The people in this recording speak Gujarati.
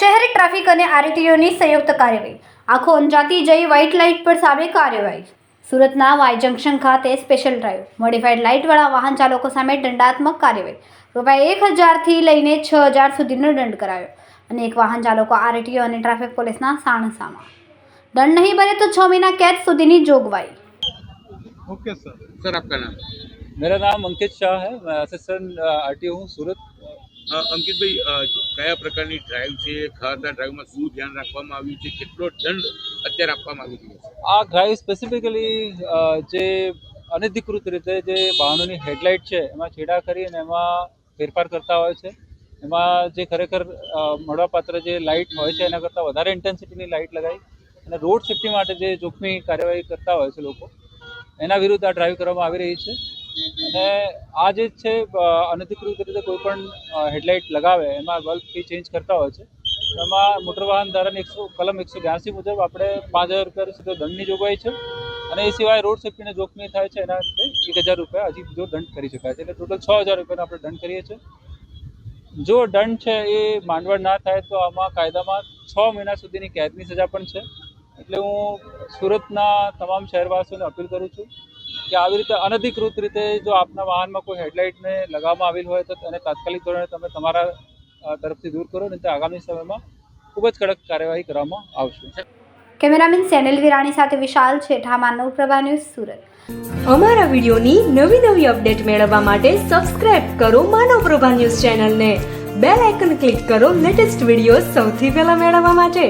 શહેરી ટ્રાફિક અને આરટીઓની સંયુક્ત કાર્યવાહી. આખો અંજાતી જઈ વ્હાઇટ લાઇટ પર સામે કાર્યવાહી. સુરતના વાય જંકશન ખાતે સ્પેશિયલ ડ્રાઈવ મોડિફાઈડ લાઇટવાળા વાહન ચાલકો સામે દંડાત્મક કાર્યવાહી. રૂપિયા એક હજારથી લઈને છ હજાર સુધીનો દંડ કરાયો અને એક વાહન ચાલકો આરટીઓ અને ટ્રાફિક પોલીસના સાણસામાં. દંડ નહીં ભરે તો છ મહિના કેદ સુધીની જોગવાઈ. ઓકે સર સર આપકા નામ? मेरा नाम अंकित शाह है मैं असिस्टेंट आरटीओ हूँ सूरत અ, અંકિતભાઈ અ, કયા પ્રકારની ડ્રાઈવ છે ખાતા ડ્રાઈવમાં શું ધ્યાન રાખવામાં આવ્યું છે કેટલો દંડ અત્યારે આપવામાં આવી રહ્યો છે આ ડ્રાઈવ સ્પેસિફિકલી જે અનધિકૃત રીતે જે વાહનોની હેડલાઇટ છે એમાં છેડા કરી અને એમાં ફેરફાર કરતા હોય છે એમાં જે ખરેખર અ, મળવાપાત્ર જે લાઇટ હોય છે એના કરતાં વધારે ઇન્ટેન્સિટીની લાઇટ લગાવી અને રોડ સેફ્ટી માટે જે જોખમી કાર્યવાહી કરતા હોય છે લોકો એના વિરુદ્ધ આ ડ્રાઈવ કરવામાં આવી રહી છે અને આ જે છે અનધિકૃત રીતે કોઈ પણ હેડલાઇટ લગાવે, એમાં બલ્બ ફી ચેન્જ કરતા હોય છે. એમાં મોટર વાહન ધારાની એકસો, કલમ એકસો બ્યાસી મુજબ આપણે પાંચ હજાર રૂપિયા સુધી દંડની જોગવાઈ છે. અને એ સિવાય રોડ સેફ્ટીને જોખમી થાય છે, એના રીતે એક હજાર રૂપિયા હજી બીજો દંડ કરી શકાય છે. એટલે ટોટલ છ હજાર રૂપિયાનો આપણે દંડ કરીએ છીએ. જો દંડ છે એ માંડવડ ના થાય, તો આમાં કાયદામાં છ મહિના સુધીની કેદની સજા પણ છે. એટલે હું સુરતના તમામ શહેરવાસીઓને અપીલ કરું છું કે આવી રીતે અનધિકૃત રીતે જો આપના વાહનમાં કોઈ હેડલાઇટને લગાવવામાં આવેલ હોય તો એને તાત્કાલિક ધોરણે તમે તમારા તરફથી દૂર કરો નહીં તો આગામી સમયમાં ખૂબ જ કડક કાર્યવાહી કરવામાં આવશે. કેમેરામેન સેનલ વિરાણી સાથે વિશાલ છેઠા માનવ પ્રભા ન્યૂઝ સુરત. અમારા વિડીયોની નવી નવી અપડેટ મેળવવા માટે સબસ્ક્રાઇબ કરો માનવ પ્રભા ન્યૂઝ ચેનલને. બેલ આઇકન ક્લિક કરો લેટેસ્ટ વીડિયો સૌથી પહેલા મેળવવા માટે.